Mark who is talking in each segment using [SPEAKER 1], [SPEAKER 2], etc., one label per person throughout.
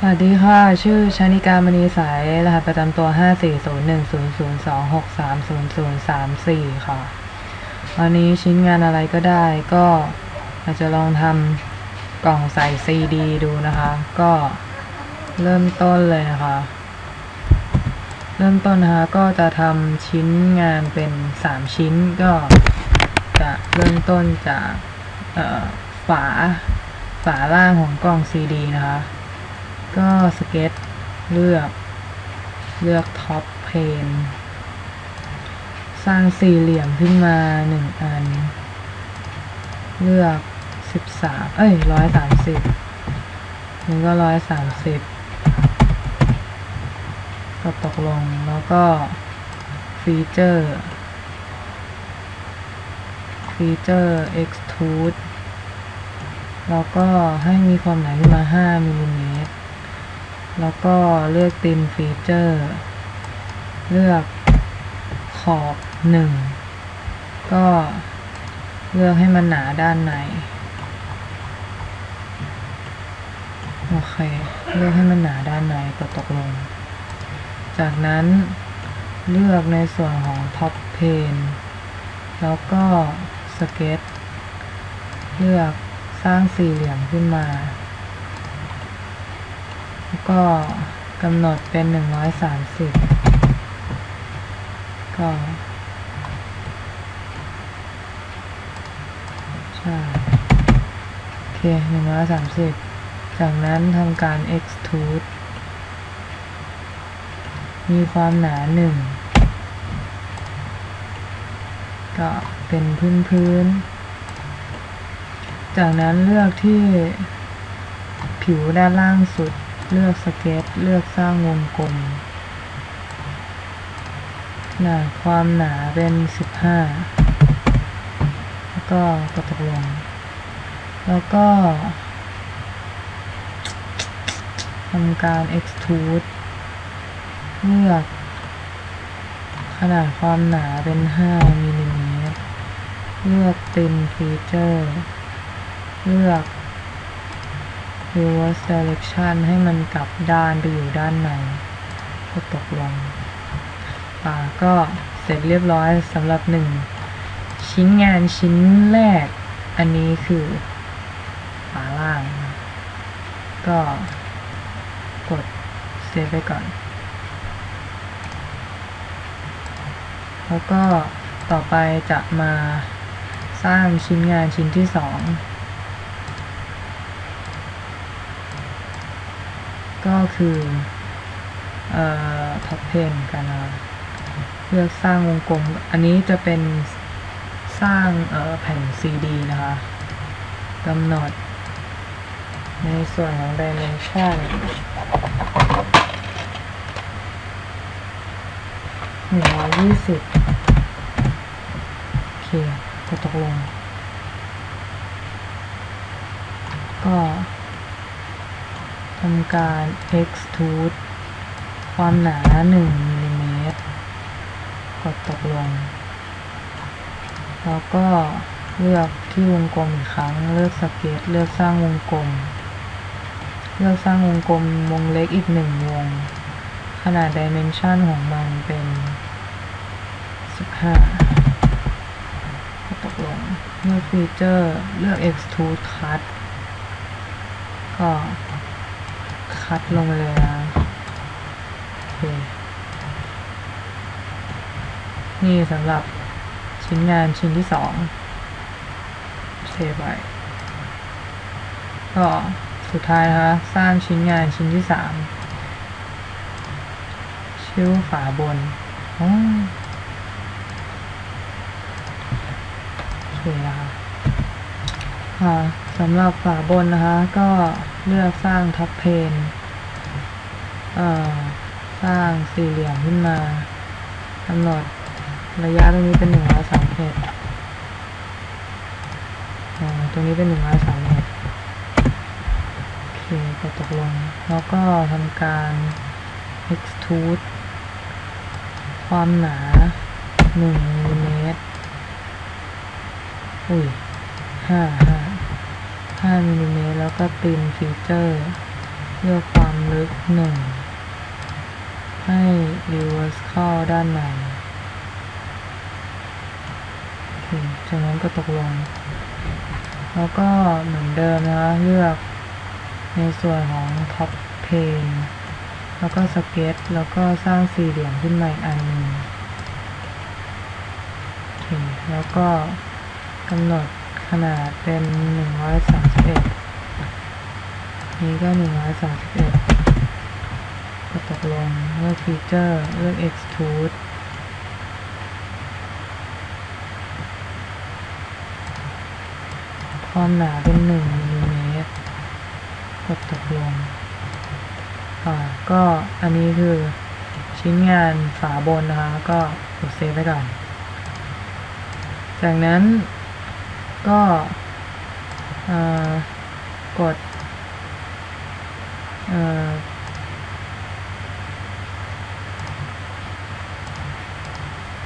[SPEAKER 1] สวัสดีค่ะ ชื่อชานิกามณีสาย รหัสประจำตัว 5401002630034 ค่ะ วันนี้ชิ้นงานอะไรก็ได้ก็อาจจะลองทำกล่องใส่ซีดีดูนะคะ ก็เริ่มต้นเลยนะคะ เริ่มต้นนะคะก็จะทำชิ้นงานเป็น 3 ชิ้นก็จะเริ่มต้นจากฝาฝาล่างของกล่องซีดีนะคะ ก็สเก็ตเลือก เลือกท็อปเพนสร้างสี่เหลี่ยมขึ้นมาหนึ่งอัน เลือกสิบสามเอ้ยร้อยสามสิบนี่ก็ร้อยสามสิบก็ตกลงแล้วก็ฟีเจอร์ฟีเจอร์ extrude แล้วก็ให้มีความหนาขึ้นมา 5มิลลิเมตร แล้วก็เลือกติมฟีเจอร์ เลือกขอบหนึ่งก็เลือกให้มันหนาด้านในโอเค เลือกให้มันหนาด้านในกดตกลง จากนั้นเลือกในส่วนของท็อปเพนแล้วก็สเก็ตเลือกสร้างสี่เหลี่ยมขึ้นมา ก็กำหนดเป็นหนึ่งร้อยสามสิบก็ใช่โอเคหนึ่งร้อยสามสิบจากนั้นทำการ extrude มีความหนาหนึ่งก็เป็นพื้นพื้น จากนั้นเลือกที่ผิวด้านล่างสุด เลือกสเก็ต เลือกสร้างวงกลมขนาความหนาเป็น15แล้วก็กดตกลง แล้วก็ทำการ extrude เลือกขนาดความหนาเป็น5มิลลิเมตร เลือกติมฟีเจอร์ เลือก reverse direction ให้มันกลับด้านไปอยู่ด้านใน ก็ตกลงอ่าก็เสร็จเรียบร้อยสำหรับหนึ่งชิ้นงานชิ้นแรก อันนี้คือฝาล่าง ก็กดเซฟไปก่อน แล้วก็ต่อไปจะมาสร้างชิ้นงานชิ้นที่สอง ก็คือเอ่อท็อปเพนกันนะเลือกสร้างวงกลม อันนี้จะเป็นสร้างเอ่อแผ่นซีดีนะคะกำหนด ในส่วนของ dimension หนึ่งร้อยยี่สิบโอเคก็ตกลง ก็ำการ extrude ความหนา 1มิลลิเมตรกดตกลง แล้วก็เลือกที่วงกลมอีกครั้ง เลือกสเกตเลือกสร้างวงกลม เลือกสร้างวงกลมวงเล็กอีกหนึ่งวง ขนาด dimension ของมันเป็น 15ก็ตกลง เลือกฟีเจอร์ เลือก extrude cut ก็ คัดลงไปเลยนะโอนี่สำหรับชิ้นงานชิ้นที่สองเซฟไว้ก็สุดท้ายนะคะสร้างชิ้นงานชิ้นที่สามชื่อว่าฝาบนอ๋อโอเคนะคะค่ะ สำหรับฝาบนนะคะ ก็เลือกสร้างท็อปเพนสร้างสี่เหลี่ยมขึ้นมากำหนดระยะตรงนี้เป็นหนึ่งร้อยสามเอ็ดตรงนี้เป็นหนึ่งร้อยสามเอ็ดโอเคก็ตกลง แล้วก็ทำการ extrude ความหนาหนึ่งมิลลิเมตรอุ้ยห้าห้า ห้ามิลลิเมตรแล้วก็ตีมฟีเจอร์เลือกความลึกหนึ่งให้ reverse เข้าด้านในโอเคจากนั้นก็ตกลง แล้วก็เหมือนเดิมนะคะเลือกในส่วนของ top pane แล้วก็สเก็ตแล้วก็สร้างสี่เหลี่ยมขึ้นมาอีกอันหนึ่งโอเคแล้วก็กำหนด ขนาดเป็น131นี้ก็131ก็ตกลงเลือกฟีเจอร์เลือก extrude ความหนาเป็น1มิลลิเมตรกดตกลง อ่า ก็อันนี้คือชิ้นงานฝาบนนะคะ ก็กดเซฟไว้ก่อน จากนั้น ก็กด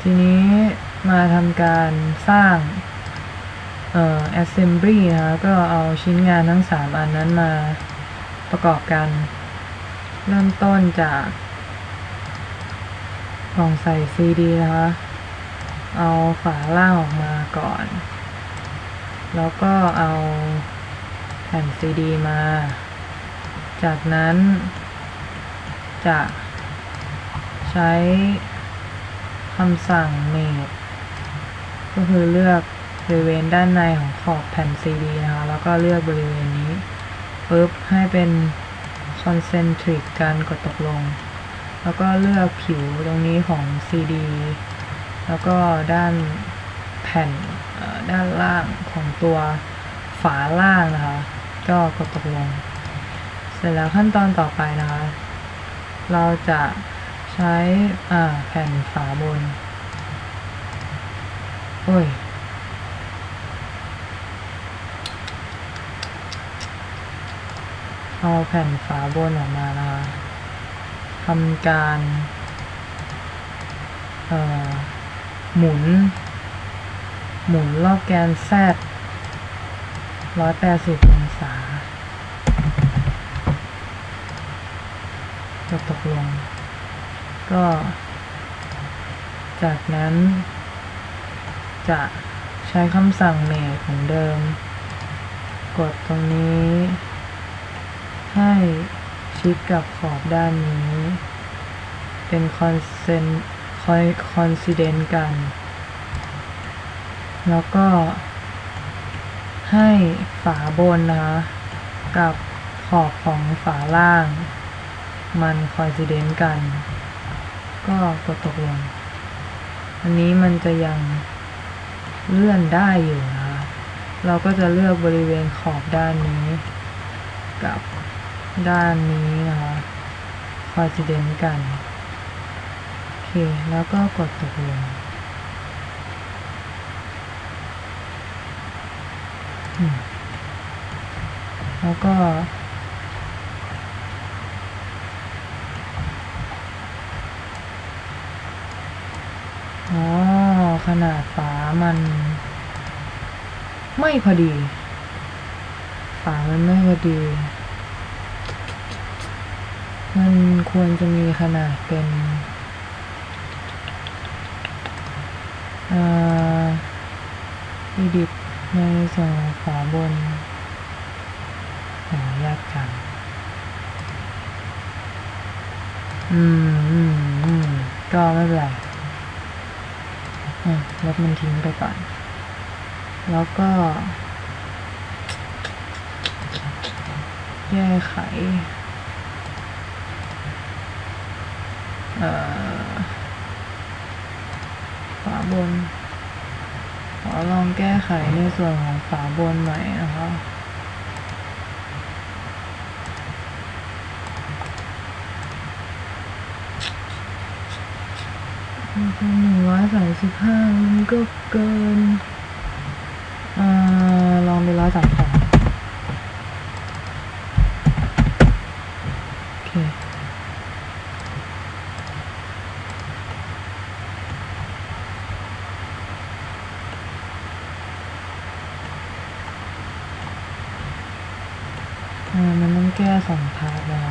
[SPEAKER 1] ทีนี้มาทำการสร้างเอ่อ assembly นะคะก็เอาชิ้นงานทั้ง 3 อันนั้นมาประกอบกัน เริ่มต้นจากกล่องใส่ CD นะคะ เอาฝาล่างออกมาก่อน แล้วก็เอาแผ่น CD มา จากนั้น จะใช้คำสั่ง make ก็คือเลือกบริเวณด้านในของขอบแผ่น CD นะคะ แล้วก็เลือกบริเวณนี้ปุ๊บให้เป็น concentric กันกดตกลง แล้วก็เลือกผิวตรงนี้ของ CD แล้วก็ด้าน ผ่นด้านล่างของตัวฝาล่างนะคะ ก็กดตกลง เสร็จแล้วขั้นตอนต่อไปนะคะ เราจะใช้แผ่นฝาบน โอ้ยเอาแผ่นฝาบนออกมานะคะทำการหมุน หมุนรอบแกน Z 180 องศาก็ตกลง ก็ จากนั้น จะใช้คำสั่งเมคของเดิม กดตรงนี้ ให้ชิดกับขอบด้านนี้ เป็นคอนเซนคอยคอนซิเดนต์กัน แล้วก็ ให้ฝาบนนะคะกับขอบของฝาล่าง มันคอยซิเดนกัน ก็กดตกลง อันนี้มันจะยังเลื่อนได้อยู่นะคะเราก็จะเลือกบริเวณขอบด้านนี้ กับด้านนี้นะคะคอยซิเดนกัน โอเค แล้วก็กดตกลงอืม แล้วก็ อ๋อ ขนาดฝามัน ไม่พอดี ฝามันไม่พอดี มันควรจะมีขนาดเป็นอ่ออีดิต ในส่วนของฝาบนโหยากจังอืมอืมอืมก็ไม่เป็นไรลบมันทิ้งไปก่อน แล้วก็ แก้ไข เอ่อฝาบน ลองแก้ไขในส่วนของฝาบนหน่อยนะคะหนึ่งร้อยสามสิบห้ามันก็เกิน อ่า ลองไปร้อยสามสองโอเค อ่า มันต้องแก้สองพาร์ทนะค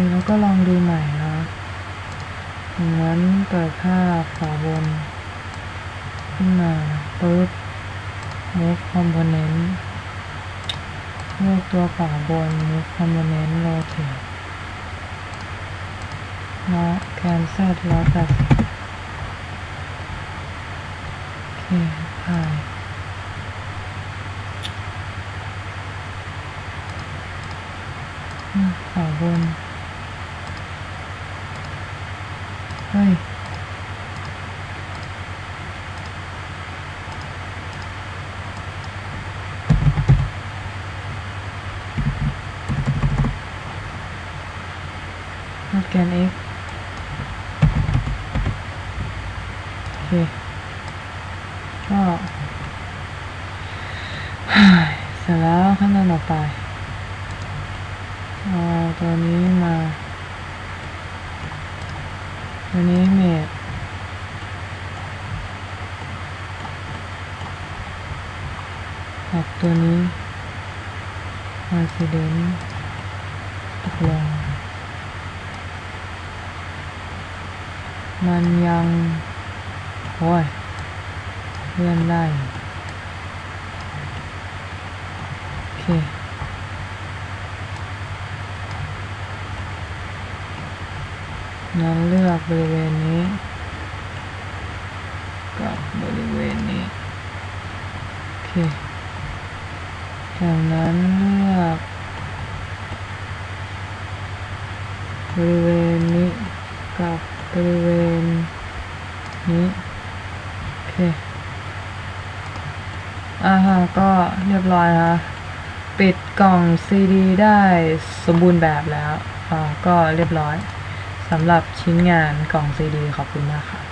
[SPEAKER 1] ะแล้วก็ลองดูใหม่นะงั้นเปิดภาพขวาบน ขึ้นมาปุ๊บ move component เลือกตัวขวาบน move component rotate แล้ว cancel แล้วแต่โอเคถ่ายอืมขวาบน เฮ้ยลดแกน x โอเค ก็เสร็จแล้วขั้นตอนต่อไปเอาตัวนี้มา ตัวนี้เมดกับตัวนี้ Resident ตกลงมันยังโอ้ยเลื่อนได้โอเค งั้นเลือกบริเวณนี้ กับบริเวณนี้ โอเค จากนั้นเลือก บริเวณนี้ กับบริเวณนี้ โอเคอ่าฮะก็เรียบร้อยนะคะปิดกล่องซีดีได้สมบูรณ์แบบแล้ว อ่า ก็เรียบร้อย สำหรับชิ้นงานกล่องซีดีขอบคุณมากค่ะ